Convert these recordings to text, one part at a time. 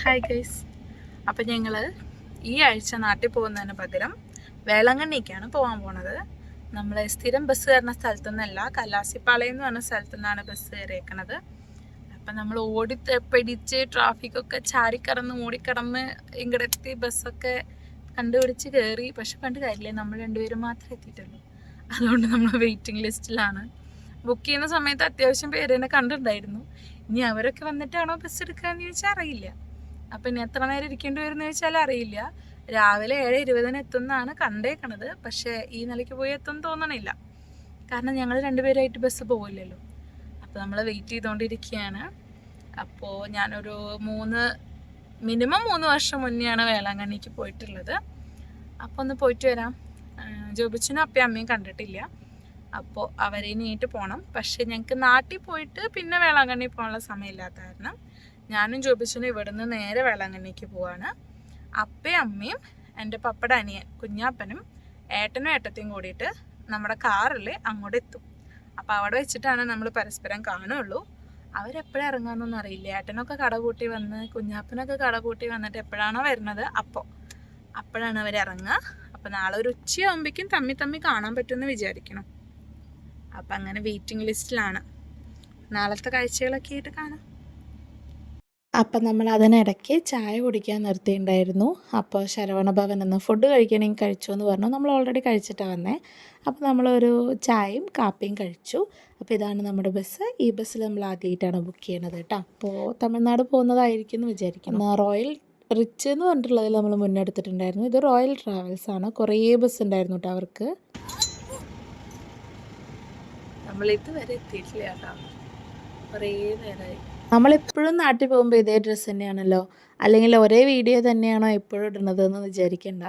Hi guys അപ്പം ഞങ്ങൾ ഈ ആഴ്ച നാട്ടിൽ പോകുന്നതിന് പകരം വേളാങ്കണ്ണിക്കാണ് പോകാൻ പോണത്. നമ്മൾ സ്ഥിരം ബസ് കയറുന്ന സ്ഥലത്തു നിന്നല്ല കല്ലാസിപ്പാളയം എന്ന് പറഞ്ഞ സ്ഥലത്തു നിന്നാണ് ബസ് കയറിയേക്കണത്. അപ്പം നമ്മൾ ഓടി പിടിച്ച് ട്രാഫിക്കൊക്കെ ചാരിക്കടന്ന് ഓടിക്കടന്ന് ഇങ്ങടെത്തി ബസ്സൊക്കെ കണ്ടുപിടിച്ച് കയറി. പക്ഷെ പണ്ട് കാര്യമില്ല നമ്മൾ രണ്ടുപേരും മാത്രമേ എത്തിയിട്ടുള്ളൂ. അതുകൊണ്ട് നമ്മൾ വെയിറ്റിംഗ് ലിസ്റ്റിലാണ് ബുക്ക് ചെയ്യുന്ന സമയത്ത് അത്യാവശ്യം പേര് തന്നെ കണ്ടിട്ടുണ്ടായിരുന്നു. ഇനി അവരൊക്കെ വന്നിട്ടാണോ ബസ് എടുക്കാന്ന് ചോദിച്ചാൽ അറിയില്ല. അപ്പം ഇനി എത്ര നേരം ഇരിക്കേണ്ടി വരുമെന്ന് ചോദിച്ചാൽ അറിയില്ല. രാവിലെ ഏഴ് ഇരുപതിന് എത്തുന്നതാണ് കണ്ടേക്കണത്. പക്ഷേ ഈ നിലയ്ക്ക് പോയി എത്തും തോന്നണില്ല. കാരണം ഞങ്ങൾ രണ്ടുപേരായിട്ട് ബസ് പോകില്ലല്ലോ അപ്പോൾ നമ്മൾ വെയിറ്റ് ചെയ്തുകൊണ്ടിരിക്കുകയാണ് അപ്പോൾ ഞാനൊരു മൂന്ന് മിനിമം മൂന്ന് വർഷം മുന്നെയാണ് വേളാങ്കണ്ണിക്ക് പോയിട്ടുള്ളത്. അപ്പോൾ ഒന്ന് പോയിട്ട് വരാം. ജോബിച്ചനും അപ്പയും അമ്മയും കണ്ടിട്ടില്ല. അപ്പോൾ അവരെ നീട്ട് പോകണം പക്ഷേ ഞങ്ങൾക്ക് നാട്ടിൽ പോയിട്ട് പിന്നെ വേളാങ്കണ്ണി പോകാനുള്ള സമയമില്ലാത്ത കാരണം ഞാനും ജോബിച്ചനും ഇവിടുന്ന് നേരെ വേളാങ്കണ്ണിക്ക് പോവാണ്. അപ്പയും അമ്മയും എന്റെ പപ്പയുടെ അനിയൻ കുഞ്ഞാപ്പനും ഏട്ടനും ഏട്ടത്തെയും കൂടിയിട്ട് നമ്മുടെ കാറിൽ അങ്ങോട്ട് എത്തും. അപ്പോൾ അവിടെ വെച്ചിട്ടാണ് നമ്മൾ പരസ്പരം കാണുള്ളൂ. അവരെപ്പോഴും ഇറങ്ങാമെന്നൊന്നും അറിയില്ല. ഏട്ടനൊക്കെ കട കൂട്ടി വന്ന് കുഞ്ഞാപ്പനൊക്കെ കട കൂട്ടി വന്നിട്ട് എപ്പോഴാണോ വരുന്നത് അപ്പോൾ അപ്പോഴാണ് അവർ ഇറങ്ങുക. അപ്പോൾ നാളെ ഒരു ഉച്ചയാകുമ്പോഴേക്കും തമ്മി തമ്മി കാണാൻ പറ്റുമെന്ന് വിചാരിക്കണം അപ്പം അങ്ങനെ വെയിറ്റിംഗ് ലിസ്റ്റിലാണ് നാളത്തെ കാഴ്ചകളൊക്കെ ആയിട്ട് കാണാം. അപ്പം നമ്മൾ അതിനിടയ്ക്ക് ചായ കുടിക്കാൻ നിർത്തിയിട്ടുണ്ടായിരുന്നു. അപ്പോൾ ശരവണ ഭവൻ എന്ന് ഫുഡ് കഴിക്കണമെങ്കിൽ കഴിച്ചു എന്ന് പറഞ്ഞു. നമ്മൾ ഓൾറെഡി കഴിച്ചിട്ടാണ് വന്നേ. അപ്പോൾ നമ്മളൊരു ചായയും കാപ്പിയും കഴിച്ചു. അപ്പോൾ ഇതാണ് നമ്മുടെ ബസ് ഈ ബസ്സിൽ നമ്മൾ ആദ്യമായിട്ടാണ് ബുക്ക് ചെയ്യണത് കേട്ടോ. അപ്പോൾ തമിഴ്നാട് പോകുന്നതായിരിക്കും എന്ന് വിചാരിക്കുന്നു. റോയൽ റിച്ച് എന്ന് പറഞ്ഞിട്ടുള്ളതിൽ നമ്മൾ മുന്നെടുത്തിട്ടുണ്ടായിരുന്നു. ഇത് റോയൽ ട്രാവൽസ് ആണ്. കുറേ ബസ് ഉണ്ടായിരുന്നു കേട്ടോ അവർക്ക്. നമ്മൾ ഇതുവരെ എത്തിയിട്ടില്ല കേട്ടോ. കുറേ നേരമായി നമ്മളെപ്പോഴും നാട്ടിൽ പോകുമ്പോൾ ഇതേ ഡ്രസ്സ് തന്നെയാണല്ലോ? അല്ലെങ്കിൽ ഒരേ വീഡിയോ തന്നെയാണോ എപ്പോഴും ഇടുന്നത് എന്ന് വിചാരിക്കണ്ട.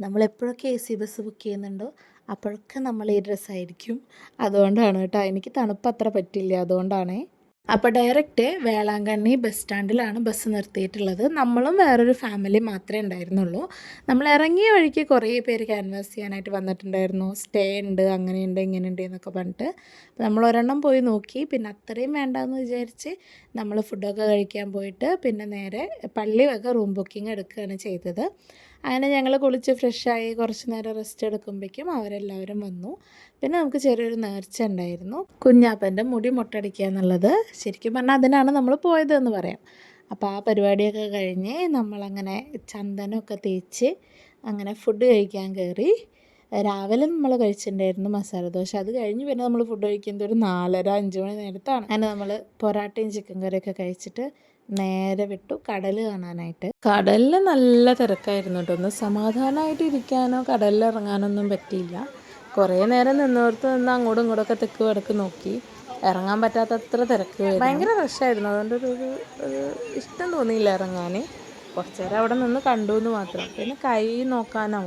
നമ്മളെപ്പോഴൊക്കെ എ സി ബസ് ബുക്ക് ചെയ്യുന്നുണ്ടോ അപ്പോഴൊക്കെ നമ്മൾ ഈ ഡ്രസ്സായിരിക്കും അതുകൊണ്ടാണ് കേട്ടോ. എനിക്ക് തണുപ്പ് അത്ര പറ്റില്ല. അതുകൊണ്ടാണേ. അപ്പോൾ ഡയറക്റ്റ് വേളാങ്കണ്ണി ബസ് സ്റ്റാൻഡിലാണ് ബസ് നിർത്തിയിട്ടുള്ളത്. നമ്മളും വേറൊരു ഫാമിലി മാത്രമേ ഉണ്ടായിരുന്നുള്ളൂ. നമ്മൾ ഇറങ്ങിയ വഴിക്ക് കുറേ പേര് ക്യാൻവാസ് ചെയ്യാനായിട്ട് വന്നിട്ടുണ്ടായിരുന്നു. സ്റ്റേ ഉണ്ട് അങ്ങനെയുണ്ട് ഇങ്ങനെയുണ്ട് എന്നൊക്കെ പറഞ്ഞിട്ട്. അപ്പോൾ നമ്മൾ ഒരെണ്ണം പോയി നോക്കി. പിന്നെ അത്രയും വേണ്ടാന്ന് വിചാരിച്ച് നമ്മൾ ഫുഡൊക്കെ കഴിക്കാൻ പോയിട്ട് പിന്നെ നേരെ പള്ളി വക റൂം ബുക്കിംഗ് എടുക്കുകയാണ് ചെയ്തത്. അങ്ങനെ ഞങ്ങൾ കുളിച്ച് ഫ്രഷായി കുറച്ച് നേരം റെസ്റ്റ് എടുക്കുമ്പോഴേക്കും അവരെല്ലാവരും വന്നു. പിന്നെ നമുക്ക് ചെറിയൊരു നേർച്ച ഉണ്ടായിരുന്നു. കുഞ്ഞാപ്പന്റെ മുടി മുട്ടടിക്കുക എന്നുള്ളത്. ശരിക്കും പറഞ്ഞാൽ അതിനാണ് നമ്മൾ പോയതെന്ന് പറയാം. അപ്പോൾ ആ പരിപാടിയൊക്കെ കഴിഞ്ഞ് നമ്മളങ്ങനെ ചന്ദനമൊക്കെ തേച്ച് അങ്ങനെ ഫുഡ് കഴിക്കാൻ കയറി. രാവിലെ നമ്മൾ കഴിച്ചിട്ടുണ്ടായിരുന്നു മസാല ദോശ. അത് കഴിഞ്ഞ് പിന്നെ നമ്മൾ ഫുഡ് കഴിക്കുന്നത് ഒരു നാലര അഞ്ച് മണി നേരത്താണ്. അങ്ങനെ നമ്മൾ പൊറാട്ടയും ചിക്കൻ കറിയൊക്കെ കഴിച്ചിട്ട് നേരെ വിട്ടു കടൽ കാണാനായിട്ട്. കടലിൽ നല്ല തിരക്കായിരുന്നു കേട്ടോ. ഒന്ന് സമാധാനമായിട്ട് ഇരിക്കാനോ കടലിൽ ഇറങ്ങാനൊന്നും പറ്റിയില്ല. കുറേ നേരം നിന്നോർത്ത് നിന്ന് അങ്ങോട്ടും ഇങ്ങോട്ടൊക്കെ തെക്ക് വടക്ക് നോക്കി. ഇറങ്ങാൻ പറ്റാത്തത്ര തിരക്ക് ഭയങ്കര റഷായിരുന്നു അതുകൊണ്ട് ഒരു ഒരു ഒരു ഇഷ്ടം തോന്നിയില്ല ഇറങ്ങാൻ കുറച്ച് നേരം അവിടെ നിന്ന് കണ്ടു എന്ന് മാത്രം. പിന്നെ കൈ നോക്കാനോ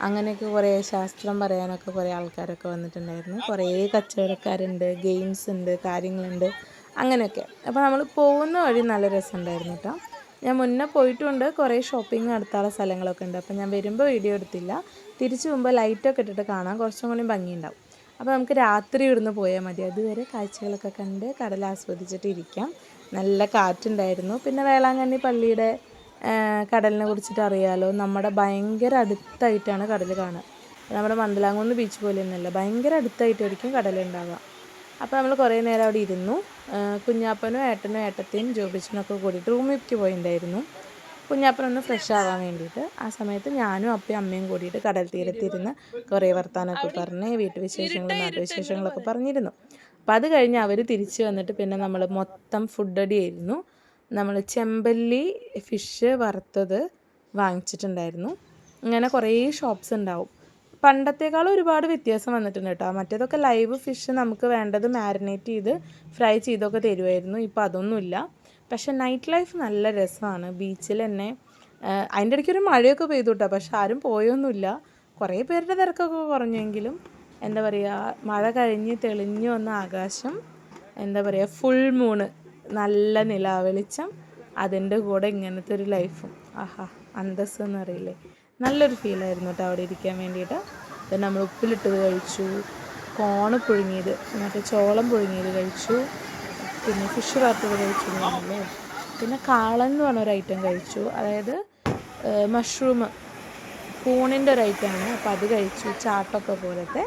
അങ്ങനെയൊക്കെ കുറേ ശാസ്ത്രം പറയാനൊക്കെ കുറേ ആൾക്കാരൊക്കെ വന്നിട്ടുണ്ടായിരുന്നു. കുറേ കച്ചവടക്കാരുണ്ട് ഗെയിംസ് ഉണ്ട് കാര്യങ്ങളുണ്ട്. അങ്ങനെയൊക്കെ. അപ്പോൾ നമ്മൾ പോകുന്ന വഴി നല്ല രസമുണ്ടായിരുന്നു കേട്ടോ ഞാൻ മുന്നേ പോയിട്ടുണ്ട്. കുറേ ഷോപ്പിംഗ് നടത്താനുള്ള സ്ഥലങ്ങളൊക്കെ ഉണ്ട്. അപ്പോൾ ഞാൻ വരുമ്പോൾ വീഡിയോ എടുത്തില്ല. തിരിച്ചു പോകുമ്പോൾ ലൈറ്റൊക്കെ ഇട്ടിട്ട് കാണാം. കുറച്ചും കൂടി ഭംഗിയുണ്ടാവും. അപ്പോൾ നമുക്ക് രാത്രി ഇവിടുന്ന് പോയാൽ മതി. അതുവരെ കാഴ്ചകളൊക്കെ കണ്ട് കടൽ ആസ്വദിച്ചിട്ട് ഇരിക്കാം. നല്ല കാറ്റുണ്ടായിരുന്നു. പിന്നെ വേളാങ്കണ്ണി പള്ളിയുടെ കടലിനെ കുറിച്ചിട്ട് അറിയാലോ. നമ്മുടെ ഭയങ്കര അടുത്തായിട്ടാണ് കടൽ കാണുക. നമ്മുടെ മന്ദലാങ്കുന്ന് ബീച്ച് പോലെയൊന്നുമല്ല. ഭയങ്കര അടുത്തായിട്ടായിരിക്കും കടലുണ്ടാവുക അപ്പോൾ നമ്മൾ കുറേ നേരം അവിടെ ഇരുന്നു. കുഞ്ഞാപ്പനും ഏട്ടനും ഏട്ടത്തെയും ജോബിച്ചനും ഒക്കെ കൂടിയിട്ട് റൂമിലേക്ക് പോയിട്ടുണ്ടായിരുന്നു കുഞ്ഞാപ്പനൊന്ന് ഫ്രഷ് ആവാൻ വേണ്ടിയിട്ട്. ആ സമയത്ത് ഞാനും അപ്പയും അമ്മയും കൂടിയിട്ട് കടൽ തീരത്തിരുന്ന് കുറേ വർത്താനമൊക്കെ പറഞ്ഞ് വീട്ടുവിശേഷങ്ങളും നാട്ടുവിശേഷങ്ങളൊക്കെ പറഞ്ഞിരുന്നു. അപ്പോൾ അത് കഴിഞ്ഞ് അവർ തിരിച്ച് വന്നിട്ട് പിന്നെ നമ്മൾ മൊത്തം ഫുഡ് അടിയായിരുന്നു നമ്മൾ ചെമ്പല്ലി ഫിഷ് വറുത്തത് വാങ്ങിച്ചിട്ടുണ്ടായിരുന്നു. ഇങ്ങനെ കുറേ ഷോപ്സ് ഉണ്ടാവും പണ്ടത്തേക്കാളും ഒരുപാട് വ്യത്യാസം വന്നിട്ടുണ്ട് കേട്ടോ. മറ്റേതൊക്കെ ലൈവ് ഫിഷ് നമുക്ക് വേണ്ടത് മാരിനേറ്റ് ചെയ്ത് ഫ്രൈ ചെയ്തൊക്കെ തരുമായിരുന്നു ഇപ്പോൾ അതൊന്നുമില്ല. പക്ഷേ നൈറ്റ് ലൈഫ് നല്ല രസമാണ്. ബീച്ചിൽ തന്നെ അതിന്റെ ഇടയ്ക്ക് ഒരു മഴയൊക്കെ പെയ്തു കേട്ടോ. പക്ഷെ ആരും പോയൊന്നുമില്ല. കുറേ പേരുടെ തിരക്കൊക്കെ കുറഞ്ഞെങ്കിലും എന്താ പറയുക മഴ കഴിഞ്ഞ് തെളിഞ്ഞു വന്ന ആകാശം എന്താ പറയുക ഫുൾ മൂണ് നല്ല നിലാവെളിച്ചം അതിന്റെ കൂടെ ഇങ്ങനത്തെ ഒരു ലൈഫും ആഹാ അന്തസ് എന്നറിയില്ലേ നല്ലൊരു ഫീലായിരുന്നു കേട്ടോ അവിടെ ഇരിക്കാൻ വേണ്ടിയിട്ട്. പിന്നെ നമ്മൾ ഉപ്പിലിട്ടത് കഴിച്ചു. കോണ് പുഴുങ്ങിയത് മറ്റേ ചോളം പുഴുങ്ങിയത് കഴിച്ചു. പിന്നെ ഫിഷ് വറുത്തത് കഴിച്ചു എന്ന് പിന്നെ കാളൻ എന്ന് പറഞ്ഞ ഒരു ഐറ്റം കഴിച്ചു. അതായത് മഷ്റൂം കൂണിന്റെ ഒരു ഐറ്റം ആണ്. അപ്പോൾ അത് കഴിച്ചു. ചാട്ടൊക്കെ പോലത്തെ.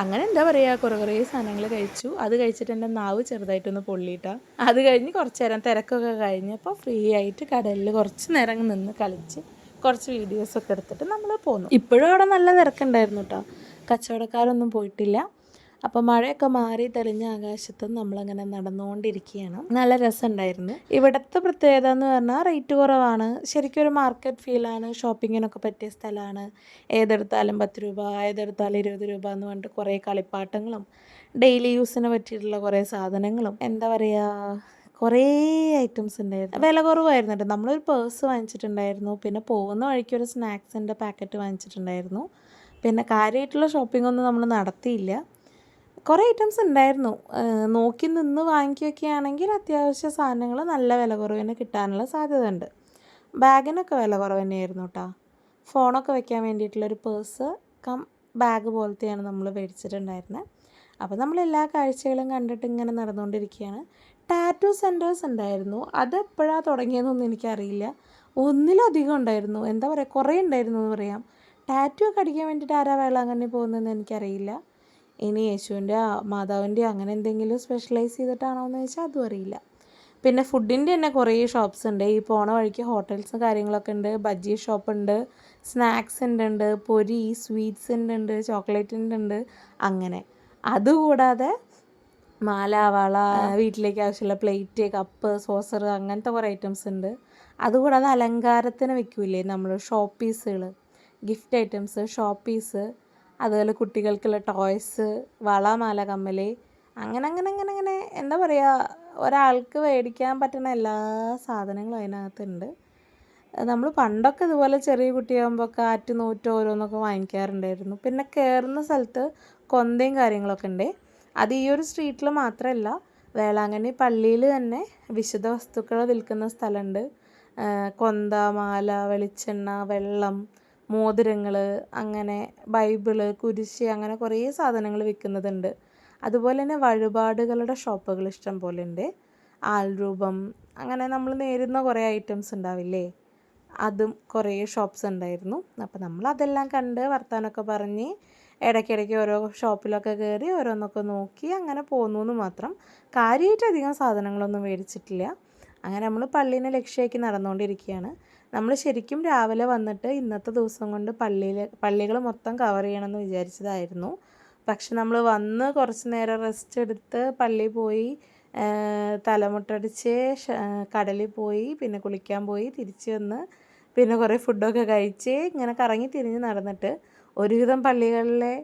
അങ്ങനെ എന്താ പറയുക കുറേ കുറേ സാധനങ്ങൾ കഴിച്ചു. അത് കഴിച്ചിട്ട് എന്റെ നാവ് ചെറുതായിട്ടൊന്ന് പൊള്ളിയിട്ട. അത് കഴിഞ്ഞ് കുറച്ച് നേരം തിരക്കൊക്കെ കഴിഞ്ഞപ്പോൾ ഫ്രീ ആയിട്ട് കടലിൽ കുറച്ച് നേരം നിന്ന് കളിച്ച് കുറച്ച് വീഡിയോസൊക്കെ എടുത്തിട്ട് നമ്മൾ പോന്നു. ഇപ്പോഴും അവിടെ നല്ല തിരക്കുണ്ടായിരുന്നു കേട്ടോ കച്ചവടക്കാരൊന്നും പോയിട്ടില്ല. അപ്പോൾ മഴയൊക്കെ മാറി തെളിഞ്ഞ ആകാശത്ത് നമ്മളങ്ങനെ നടന്നുകൊണ്ടിരിക്കുകയാണ് നല്ല രസമുണ്ടായിരുന്നു. ഇവിടുത്തെ പ്രത്യേകത എന്ന് പറഞ്ഞാൽ റേറ്റ് കുറവാണ്. ശരിക്കും ഒരു മാർക്കറ്റ് ഫീലാണ് ഷോപ്പിങ്ങിനൊക്കെ പറ്റിയ സ്ഥലമാണ് ഏതെടുത്താലും പത്ത് രൂപ ഏതെടുത്താലും ഇരുപത് രൂപ എന്ന് പറഞ്ഞിട്ട് കുറേ കളിപ്പാട്ടങ്ങളും ഡെയിലി യൂസിന് പറ്റിയിട്ടുള്ള കുറേ സാധനങ്ങളും. എന്താ പറയുക കുറേ ഐറ്റംസ് ഉണ്ടായിരുന്നു. വില കുറവായിരുന്നു കേട്ടോ നമ്മളൊരു പേഴ്സ് വാങ്ങിച്ചിട്ടുണ്ടായിരുന്നു. പിന്നെ പോകുന്ന വഴിക്ക് ഒരു സ്നാക്സിന്റെ പാക്കറ്റ് വാങ്ങിച്ചിട്ടുണ്ടായിരുന്നു. പിന്നെ കാര്യമായിട്ടുള്ള ഷോപ്പിംഗ് ഒന്നും നമ്മൾ നടത്തിയില്ല. കുറേ ഐറ്റംസ് ഉണ്ടായിരുന്നു. നോക്കി നിന്ന് വാങ്ങിക്കുകയൊക്കെ ആണെങ്കിൽ അത്യാവശ്യ സാധനങ്ങൾ നല്ല വില കുറവിന് കിട്ടാനുള്ള സാധ്യത ഉണ്ട് ബാഗിനൊക്കെ വില കുറവ് തന്നെയായിരുന്നു കേട്ടോ ഫോണൊക്കെ വെക്കാൻ വേണ്ടിയിട്ടുള്ളൊരു പേഴ്സ് കം ബാഗ് പോലത്തെയാണ് നമ്മൾ മേടിച്ചിട്ടുണ്ടായിരുന്നത് അപ്പോൾ നമ്മൾ എല്ലാ കാഴ്ചകളും കണ്ടിട്ട് ഇങ്ങനെ നടന്നുകൊണ്ടിരിക്കുകയാണ്. ടാറ്റു സെന്റേഴ്സ് ഉണ്ടായിരുന്നു. അത് എപ്പോഴാണ് തുടങ്ങിയതെന്നൊന്നും എനിക്കറിയില്ല. ഒന്നിലധികം ഉണ്ടായിരുന്നു. എന്താ പറയുക കുറേ ഉണ്ടായിരുന്നു എന്ന് പറയാം. ടാറ്റു ഒക്കെ അടിക്കാൻ വേണ്ടിയിട്ട് ആരാ വേളാങ്കണ്ണി പോകുന്നതെന്ന് എനിക്കറിയില്ല. ഇനി യേശുവിന്റെ മാതാവിന്റെ അങ്ങനെ എന്തെങ്കിലും സ്പെഷ്യലൈസ് ചെയ്തിട്ടാണോ എന്ന് ചോദിച്ചാൽ അതും അറിയില്ല. പിന്നെ ഫുഡിന്റെ തന്നെ കുറേ ഷോപ്സ് ഉണ്ട്. ഈ പോണ വഴിക്ക് ഹോട്ടൽസും കാര്യങ്ങളൊക്കെ ഉണ്ട്. ബജ്ജി ഷോപ്പ് ഉണ്ട്. സ്നാക്സ് ഉണ്ട് പൊരി സ്വീറ്റ്സ് ഉണ്ട് ചോക്ലേറ്റിന്റെ ഉണ്ട്. അങ്ങനെ. അതുകൂടാതെ മാല വള വീട്ടിലേക്ക് ആവശ്യമുള്ള പ്ലേറ്റ് കപ്പ് സോസർ അങ്ങനത്തെ കുറേ ഐറ്റംസ് ഉണ്ട്. അതുകൂടാതെ അലങ്കാരത്തിന് വെക്കൂലേ നമ്മൾ ഷോപ്പീസുകൾ ഗിഫ്റ്റ് ഐറ്റംസ് ഷോപ്പ് പീസ് അതുപോലെ കുട്ടികൾക്കുള്ള ടോയ്സ് വള മാല കമ്മൽ അങ്ങനെ അങ്ങനെ അങ്ങനെ അങ്ങനെ എന്താ പറയുക ഒരാൾക്ക് മേടിക്കാൻ പറ്റുന്ന എല്ലാ സാധനങ്ങളും അതിനകത്തുണ്ട്. നമ്മൾ പണ്ടൊക്കെ ഇതുപോലെ ചെറിയ കുട്ടിയാകുമ്പോൾ കാറ്റ് നൂറ്റ് ഓരോന്നൊക്കെ വാങ്ങിക്കാറുണ്ടായിരുന്നു. പിന്നെ കയറുന്ന സ്ഥലത്ത് കൊന്തയും കാര്യങ്ങളൊക്കെ ഉണ്ട് അത് ഈ ഒരു സ്ട്രീറ്റിൽ മാത്രമല്ല വേളാങ്കണ്ണി പള്ളിയിൽ തന്നെ വിശുദ്ധ വസ്തുക്കൾ വിൽക്കുന്ന സ്ഥലമുണ്ട് കൊന്ത മാല വെളിച്ചെണ്ണ വെള്ളം മോതിരങ്ങൾ അങ്ങനെ ബൈബിൾ കുരിശ് അങ്ങനെ കുറേ സാധനങ്ങൾ വിൽക്കുന്നതുണ്ട്. അതുപോലെ തന്നെ വഴിപാടുകളുടെ ഷോപ്പുകൾ ഇഷ്ടം പോലെ ഉണ്ട് ആൾരൂപം അങ്ങനെ നമ്മൾ നേരുന്ന കുറേ ഐറ്റംസ് ഉണ്ടാവില്ലേ അതും കുറേ ഷോപ്സ് ഉണ്ടായിരുന്നു. അപ്പോൾ നമ്മൾ അതെല്ലാം കണ്ട് വർത്താനമൊക്കെ പറഞ്ഞ് ഇടയ്ക്കിടയ്ക്ക് ഓരോ ഷോപ്പിലൊക്കെ കയറി ഓരോന്നൊക്കെ നോക്കി അങ്ങനെ പോന്നു എന്ന് മാത്രം. കാര്യമായിട്ട് അധികം സാധനങ്ങളൊന്നും മേടിച്ചിട്ടില്ല. അങ്ങനെ നമ്മൾ പള്ളീനെ ലക്ഷ്യമാക്കി നടന്നുകൊണ്ടിരിക്കുകയാണ് നമ്മൾ ശരിക്കും രാവിലെ വന്നിട്ട് ഇന്നത്തെ ദിവസം കൊണ്ട് പള്ളിയിൽ പള്ളികൾ മൊത്തം കവർ ചെയ്യണമെന്ന് വിചാരിച്ചതായിരുന്നു. പക്ഷെ നമ്മൾ വന്ന് കുറച്ച് നേരം റെസ്റ്റ് എടുത്ത് പള്ളി പോയി തലമുട്ടടിച്ച് കടലിൽ പോയി പിന്നെ കുളിക്കാൻ പോയി തിരിച്ച് വന്ന് പിന്നെ കുറേ ഫുഡൊക്കെ കഴിച്ച് ഇങ്ങനെ കറങ്ങി തിരിഞ്ഞ് നടന്നിട്ട് ഒരുവിധം പള്ളികളിലെ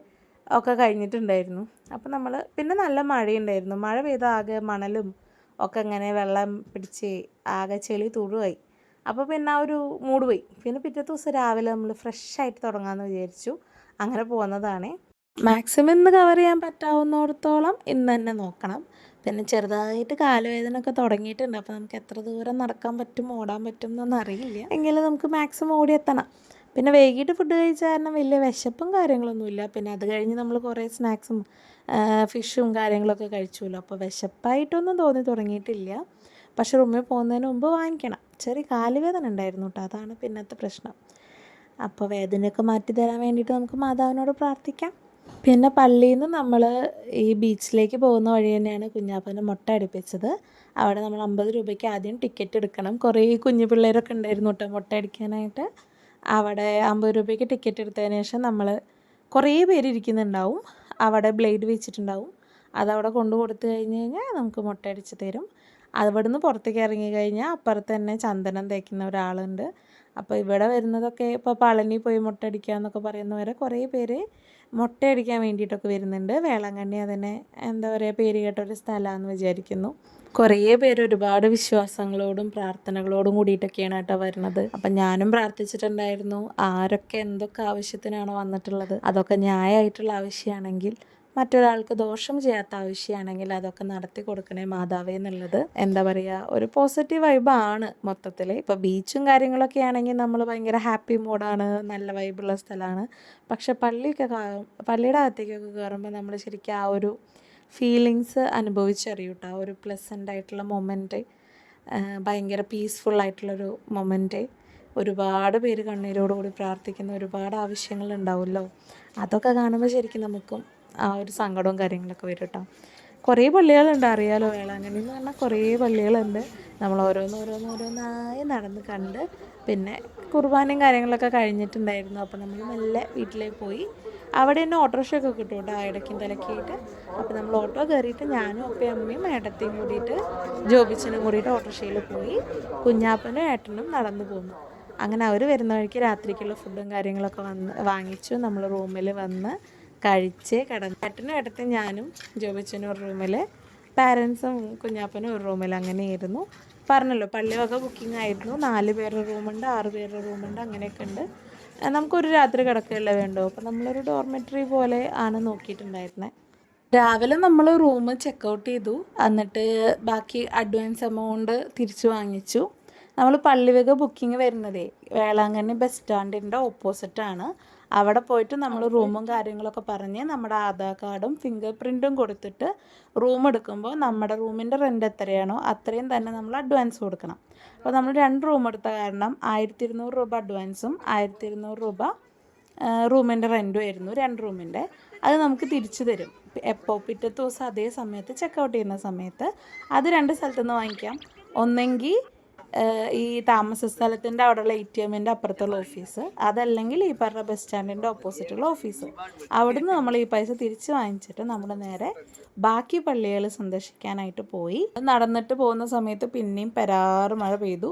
ഒക്കെ കഴിഞ്ഞിട്ടുണ്ടായിരുന്നു. അപ്പോൾ നമ്മൾ പിന്നെ നല്ല മഴയുണ്ടായിരുന്നു. മഴ പെയ്ത ആകെ മണലും ഒക്കെ ഇങ്ങനെ വെള്ളം പിടിച്ച് ആകെ ചെളി തുഴുവായി അപ്പോൾ പിന്നെ ആ ഒരു മൂഡ് പോയി. പിന്നെ പിറ്റേ ദിവസം രാവിലെ നമ്മൾ ഫ്രഷ് ആയിട്ട് തുടങ്ങാമെന്ന് വിചാരിച്ചു. അങ്ങനെ പോകുന്നതാണ് മാക്സിമം ഇന്ന് കവർ ചെയ്യാൻ പറ്റാവുന്നിടത്തോളം ഇന്ന് തന്നെ നോക്കണം. പിന്നെ ചെറുതായിട്ട് കാലുവേദന ഒക്കെ തുടങ്ങിയിട്ടുണ്ട്. അപ്പോൾ നമുക്ക് എത്ര ദൂരം നടക്കാൻ പറ്റും ഓടാൻ പറ്റും എന്നൊന്നും അറിയില്ല. എങ്കിലും നമുക്ക് മാക്സിമം ഓടിയെത്തണം പിന്നെ വൈകിട്ട് ഫുഡ് കഴിച്ച കാരണം വലിയ വിശപ്പും കാര്യങ്ങളൊന്നുമില്ല പിന്നെ അത് കഴിഞ്ഞ് നമ്മൾ കുറേ സ്നാക്സും ഫിഷും കാര്യങ്ങളൊക്കെ കഴിച്ചുല്ലോ അപ്പോൾ വിശപ്പായിട്ടൊന്നും തോന്നി തുടങ്ങിയിട്ടില്ല. പക്ഷെ റൂമിൽ പോകുന്നതിന് മുമ്പ് വാങ്ങിക്കണം. ചെറിയ കാലുവേദന ഉണ്ടായിരുന്നു കേട്ടോ. അതാണ് പിന്നത്തെ പ്രശ്നം. അപ്പോൾ വേദനയൊക്കെ മാറ്റി തരാൻ വേണ്ടിയിട്ട് നമുക്ക് മാതാവിനോട് പ്രാർത്ഥിക്കാം. പിന്നെ പള്ളിയിൽ നിന്ന് നമ്മൾ ഈ ബീച്ചിലേക്ക് പോകുന്ന വഴി തന്നെയാണ് കുഞ്ഞാപ്പന്റെ മുട്ട അടുപ്പിച്ചത്. അവിടെ നമ്മൾ അമ്പത് രൂപയ്ക്ക് ആദ്യം ടിക്കറ്റ് എടുക്കണം. കുറേ കുഞ്ഞു പിള്ളേരൊക്കെ ഉണ്ടായിരുന്നു കേട്ടോ മുട്ട അടിക്കാനായിട്ട്. അവിടെ അമ്പത് രൂപയ്ക്ക് ടിക്കറ്റ് എടുത്തതിന് ശേഷം നമ്മൾ കുറേ പേര് ഇരിക്കുന്നുണ്ടാവും. അവിടെ ബ്ലേഡ് വെച്ചിട്ടുണ്ടാവും. അതവിടെ കൊണ്ടു കൊടുത്തു കഴിഞ്ഞ് കഴിഞ്ഞാൽ നമുക്ക് മുട്ട അടിച്ച് തരും. അവിടെ നിന്ന് പുറത്തേക്ക് ഇറങ്ങി കഴിഞ്ഞാൽ അപ്പുറത്ത് തന്നെ ചന്ദനം തേക്കുന്ന ഒരാളുണ്ട്. അപ്പോൾ ഇവിടെ വരുന്നതൊക്കെ ഇപ്പോൾ പളനി പോയി മുട്ടടിക്കുക എന്നൊക്കെ പറയുന്നവരെ കുറേ പേര് മുട്ടയടിക്കാൻ വേണ്ടിയിട്ടൊക്കെ വരുന്നുണ്ട്. വേളാങ്കണ്ണി അതിനെ എന്താ പറയുക പേര് കേട്ട ഒരു സ്ഥലമാണെന്ന് വിചാരിക്കുന്നു. കുറേ പേര് ഒരുപാട് വിശ്വാസങ്ങളോടും പ്രാർത്ഥനകളോടും കൂടിയിട്ടൊക്കെയാണ് കേട്ടോ വരുന്നത്. അപ്പം ഞാനും പ്രാർത്ഥിച്ചിട്ടുണ്ടായിരുന്നു ആരൊക്കെ എന്തൊക്കെ ആവശ്യത്തിനാണോ വന്നിട്ടുള്ളത് അതൊക്കെ ന്യായമായിട്ടുള്ള ആവശ്യമാണെങ്കിൽ മറ്റൊരാൾക്ക് ദോഷം ചെയ്യാത്ത ആവശ്യമാണെങ്കിൽ അതൊക്കെ നടത്തി കൊടുക്കണേ മാതാവേ എന്നുള്ളത്. എന്താ പറയുക ഒരു പോസിറ്റീവ് വൈബാണ് മൊത്തത്തിൽ ഇപ്പോൾ ബീച്ചും കാര്യങ്ങളൊക്കെ ആണെങ്കിൽ നമ്മൾ ഭയങ്കര ഹാപ്പി മൂഡാണ് നല്ല വൈബുള്ള സ്ഥലമാണ്. പക്ഷെ പള്ളിയൊക്കെ പള്ളിയുടെ അകത്തേക്കൊക്കെ കയറുമ്പോൾ നമ്മൾ ശരിക്കും ആ ഒരു ഫീലിങ്സ് അനുഭവിച്ചറിയൂട്ടോ? ആ ഒരു പ്ലസന്റ് ആയിട്ടുള്ള മൊമെന്റ് ഭയങ്കര ഭയങ്കര പീസ്ഫുള്ളായിട്ടുള്ളൊരു മൊമെന്റ് ഒരുപാട് പേര് കണ്ണീരോടുകൂടി പ്രാർത്ഥിക്കുന്ന ഒരുപാട് ആവശ്യങ്ങളുണ്ടാവുമല്ലോ അതൊക്കെ കാണുമ്പോൾ ശരിക്കും നമുക്കും ആ ഒരു സങ്കടവും കാര്യങ്ങളൊക്കെ വരും കേട്ടോ. കുറേ പള്ളികളുണ്ട് അറിയാലോ വേളാങ്കണ്ണി എന്ന് പറഞ്ഞാൽ കുറേ പള്ളികളുണ്ട്. നമ്മൾ ഓരോന്ന് ഓരോന്ന് ഓരോന്നായി നടന്ന് കണ്ട് പിന്നെ കുർബാനയും കാര്യങ്ങളൊക്കെ കഴിഞ്ഞിട്ടുണ്ടായിരുന്നു. അപ്പോൾ നമ്മൾ നല്ല വീട്ടിലേക്ക് പോയി. അവിടെ തന്നെ ഓട്ടോറിക്ഷ ഒക്കെ കിട്ടും കേട്ടോ ഇടയ്ക്കും തിലക്കിയിട്ട് അപ്പോൾ നമ്മൾ ഓട്ടോ കയറിയിട്ട് ഞാനും അപ്പയും അമ്മയും ഏട്ടത്തെയും കൂടിയിട്ട് ജോബിച്ചനും കൂടിയിട്ട് ഓട്ടോറിക്ഷയിൽ പോയി. കുഞ്ഞാപ്പനും ഏട്ടനും നടന്നു പോന്നു. അങ്ങനെ അവർ വരുന്ന വഴിക്ക് രാത്രിക്കുള്ള ഫുഡും കാര്യങ്ങളൊക്കെ വന്ന് വാങ്ങിച്ചു. നമ്മൾ റൂമിൽ വന്ന് കഴിച്ച് കിടന്നു ഏട്ടനും ഏട്ടത്തും ഞാനും ജോബിച്ചനും ഒരു റൂമിൽ പാരൻസും കുഞ്ഞാപ്പനും ഒരു റൂമിൽ അങ്ങനെയായിരുന്നു. പറഞ്ഞല്ലോ പള്ളിവക ബുക്കിംഗ് ആയിരുന്നു. നാല് പേരുടെ റൂമുണ്ട് ആറ് പേരുടെ റൂമുണ്ട് അങ്ങനെയൊക്കെ ഉണ്ട്. നമുക്കൊരു രാത്രി കിടക്കുകയല്ലേ വേണ്ടോ? അപ്പോൾ നമ്മളൊരു ഡോർമെറ്ററി പോലെ ആണ് നോക്കിയിട്ടുണ്ടായിരുന്നത് രാവിലെ നമ്മൾ റൂം ചെക്കൗട്ട് ചെയ്തു. എന്നിട്ട് ബാക്കി അഡ്വാൻസ് എമൗണ്ട് തിരിച്ചു വാങ്ങിച്ചു. നമ്മൾ പള്ളിവക ബുക്കിംഗ് വരുന്നത്. വേളാങ്കണ്ണി ബസ് സ്റ്റാൻഡിന്റെ ഓപ്പോസിറ്റാണ് അവിടെ പോയിട്ട് നമ്മൾ റൂമും കാര്യങ്ങളൊക്കെ പറഞ്ഞ് നമ്മുടെ ആധാർ കാർഡും ഫിംഗർ പ്രിന്റും കൊടുത്തിട്ട് റൂം എടുക്കുമ്പോൾ നമ്മുടെ റൂമിന്റെ റെന്റ് എത്രയാണോ അത്രയും തന്നെ നമ്മൾ അഡ്വാൻസ് കൊടുക്കണം. അപ്പോൾ നമ്മൾ രണ്ട് റൂം എടുത്ത കാരണം ആയിരത്തി ഇരുന്നൂറ് രൂപ അഡ്വാൻസും ആയിരത്തി ഇരുന്നൂറ് രൂപ റൂമിന്റെ റെന്റും ആയിരുന്നു രണ്ട് റൂമിന്റെ അത് നമുക്ക് തിരിച്ചു തരും. എപ്പോൾ പിറ്റത്തെ ദിവസം അതേ സമയത്ത് ചെക്കൗട്ട് ചെയ്യുന്ന സമയത്ത്. അത് രണ്ട് സ്ഥലത്തുനിന്ന് വാങ്ങിക്കാം. ഒന്നെങ്കിൽ ഈ താമസ സ്ഥലത്തിന്റെ അവിടെയുള്ള എ ടി എമ്മിന്റെ അപ്പുറത്തുള്ള ഓഫീസ്. അതല്ലെങ്കിൽ ഈ പറഞ്ഞ ബസ് സ്റ്റാൻഡിന്റെ ഓപ്പോസിറ്റുള്ള ഓഫീസ്. അവിടുന്ന് നമ്മൾ ഈ പൈസ തിരിച്ച് വാങ്ങിച്ചിട്ട് നമ്മൾ നേരെ ബാക്കി പള്ളികൾ സന്ദർശിക്കാനായിട്ട് പോയി. നടന്നിട്ട് പോകുന്ന സമയത്ത് പിന്നെയും പെരാറ് മഴ പെയ്തു.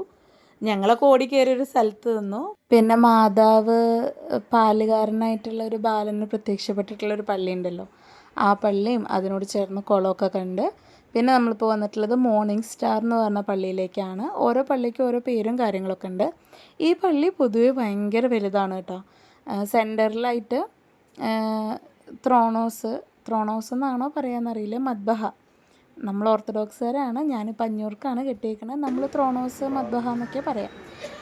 ഞങ്ങളൊക്കെ ഓടിക്കയറിയ ഒരു സ്ഥലത്ത് നിന്നു. പിന്നെ മാതാവ് പാലുകാരനായിട്ടുള്ള ഒരു ബാലന് പ്രത്യക്ഷപ്പെട്ടിട്ടുള്ള ഒരു പള്ളി ഉണ്ടല്ലോ. ആ പള്ളിയും അതിനോട് ചേർന്ന് കുളമൊക്കെ കണ്ട് പിന്നെ നമ്മളിപ്പോൾ വന്നിട്ടുള്ളത് മോർണിംഗ് സ്റ്റാർ എന്ന് പറഞ്ഞ പള്ളിയിലേക്കാണ്. ഓരോ പള്ളിക്കും ഓരോ പേരും കാര്യങ്ങളൊക്കെ ഉണ്ട്. ഈ പള്ളി പൊതുവെ ഭയങ്കര വലുതാണ് കേട്ടോ. സെന്ററിലായിട്ട് ത്രോണോസ് ത്രോണോസ് എന്നാണോ പറയാമെന്നറിയില്ല മദ്ബഹ നമ്മൾ ഓർത്തഡോക്സുകാരാണ് ഞാൻ പഞ്ഞൂർക്കാണ് കെട്ടിയേക്കണത് നമ്മൾ ത്രോണോസ് മദ്ബഹ എന്നൊക്കെ പറയാം.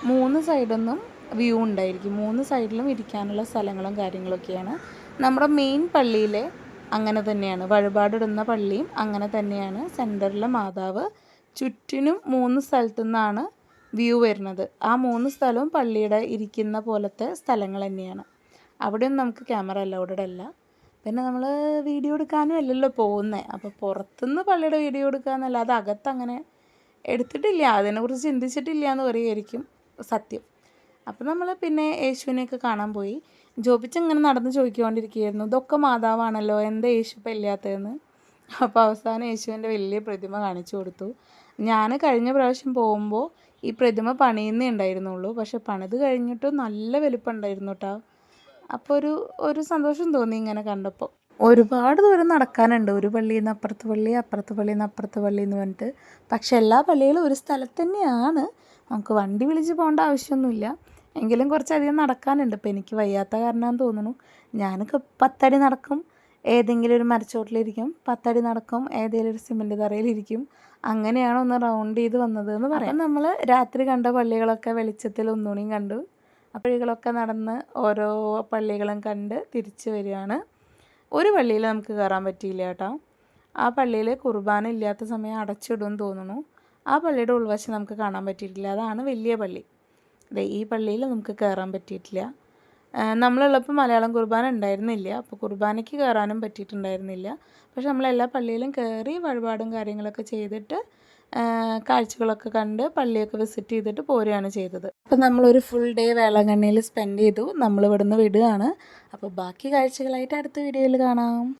മൂന്ന് സൈഡൊന്നും വ്യൂ ഉണ്ടായിരിക്കും. മൂന്ന് സൈഡിലും ഇരിക്കാനുള്ള സ്ഥലങ്ങളും കാര്യങ്ങളൊക്കെയാണ്. നമ്മുടെ മെയിൻ പള്ളിയിലെ അങ്ങനെ തന്നെയാണ്. വഴിപാടിടുന്ന പള്ളിയും അങ്ങനെ തന്നെയാണ്. സെന്ററിലെ മാതാവ് ചുറ്റിനും മൂന്ന് സ്ഥലത്തു നിന്നാണ് വ്യൂ വരുന്നത്. ആ മൂന്ന് സ്ഥലവും പള്ളിയുടെ ഇരിക്കുന്ന പോലത്തെ സ്ഥലങ്ങൾ തന്നെയാണ്. അവിടെയൊന്നും നമുക്ക് ക്യാമറ അലൗഡഡ് അല്ല. പിന്നെ നമ്മൾ വീഡിയോ എടുക്കാനും അല്ലല്ലോ പോകുന്നത് അപ്പോൾ പുറത്തുനിന്ന് പള്ളിയുടെ വീഡിയോ എടുക്കാന്നല്ലാതെ അകത്തങ്ങനെ എടുത്തിട്ടില്ല. അതിനെക്കുറിച്ച് ചിന്തിച്ചിട്ടില്ല എന്ന് പറയുമായിരിക്കും സത്യം. അപ്പോൾ നമ്മൾ പിന്നെ യേശുവിനെയൊക്കെ കാണാൻ പോയി. ജോബിച്ച് ഇങ്ങനെ നടന്ന് ചോദിക്കൊണ്ടിരിക്കുകയായിരുന്നു. ഇതൊക്കെ മാതാവാണല്ലോ എന്താ യേശു ഇപ്പം ഇല്ലാത്തതെന്ന്? അപ്പോൾ അവസാനം യേശുവിന്റെ വലിയ പ്രതിമ കാണിച്ചു കൊടുത്തു. ഞാൻ കഴിഞ്ഞ പ്രാവശ്യം പോകുമ്പോൾ ഈ പ്രതിമ പണിയുന്നേ ഉണ്ടായിരുന്നുള്ളൂ. പക്ഷെ പണിത് കഴിഞ്ഞിട്ട് നല്ല വലിപ്പം ഉണ്ടായിരുന്നു കേട്ടോ അപ്പോൾ ഒരു ഒരു സന്തോഷം തോന്നി ഇങ്ങനെ കണ്ടപ്പോൾ ഒരുപാട് ദൂരം നടക്കാനുണ്ട്. ഒരു പള്ളിയിൽ നിന്ന് അപ്പുറത്ത് പള്ളി അപ്പുറത്ത് പള്ളിയിൽ നിന്ന് അപ്പുറത്ത് പള്ളി എന്ന് പറഞ്ഞിട്ട്. പക്ഷെ എല്ലാ പള്ളികളും ഒരു സ്ഥലത്ത് തന്നെയാണ്. നമുക്ക് വണ്ടി വിളിച്ച് പോകേണ്ട ആവശ്യമൊന്നുമില്ല. എങ്കിലും കുറച്ചധികം നടക്കാനുണ്ട്. ഇപ്പോൾ എനിക്ക് വയ്യാത്ത കാരണമെന്ന് തോന്നുന്നു. ഞാനൊക്കെ പത്തടി നടക്കും. ഏതെങ്കിലും ഒരു മരച്ചോട്ടിലിരിക്കും പത്തടി നടക്കും. ഏതെങ്കിലും ഒരു സിമെന്റ് തറയിലിരിക്കും. അങ്ങനെയാണ് ഒന്ന് റൗണ്ട് ചെയ്ത് വന്നത് എന്ന് പറയാം. നമ്മൾ രാത്രി കണ്ട പള്ളികളൊക്കെ വെളിച്ചത്തിൽ ഒന്നുകൂടിയും കണ്ടു. പള്ളികളൊക്കെ നടന്ന് ഓരോ പള്ളികളും കണ്ട് തിരിച്ചു വരികയാണ്. ഒരു പള്ളിയിൽ നമുക്ക് കയറാൻ പറ്റിയില്ല കേട്ടോ. ആ പള്ളിയിൽ കുർബാന ഇല്ലാത്ത സമയം അടച്ചിടും തോന്നുന്നു. ആ പള്ളിയുടെ ഉൾവശം നമുക്ക് കാണാൻ പറ്റിയിട്ടില്ല. അതാണ് വലിയ പള്ളി. ഈ പള്ളിയിൽ നമുക്ക് കയറാൻ പറ്റിയിട്ടില്ല. നമ്മളുള്ളപ്പോൾ മലയാളം കുർബാന ഉണ്ടായിരുന്നില്ല. അപ്പോൾ കുർബാനയ്ക്ക് കയറാനും പറ്റിയിട്ടുണ്ടായിരുന്നില്ല. പക്ഷെ നമ്മളെല്ലാ പള്ളിയിലും കയറി വഴിപാടും കാര്യങ്ങളൊക്കെ ചെയ്തിട്ട് കാഴ്ചകളൊക്കെ കണ്ട് പള്ളിയൊക്കെ വിസിറ്റ് ചെയ്തിട്ട് പോരുകയാണ് ചെയ്തത്. അപ്പോൾ നമ്മളൊരു ഫുൾ ഡേ വേളാങ്കണ്ണിയിൽ സ്പെൻഡ് ചെയ്തു. നമ്മൾ ഇവിടുന്ന് വിടുകയാണ്. അപ്പോൾ ബാക്കി കാഴ്ചകളായിട്ട് അടുത്ത വീഡിയോയിൽ കാണാം.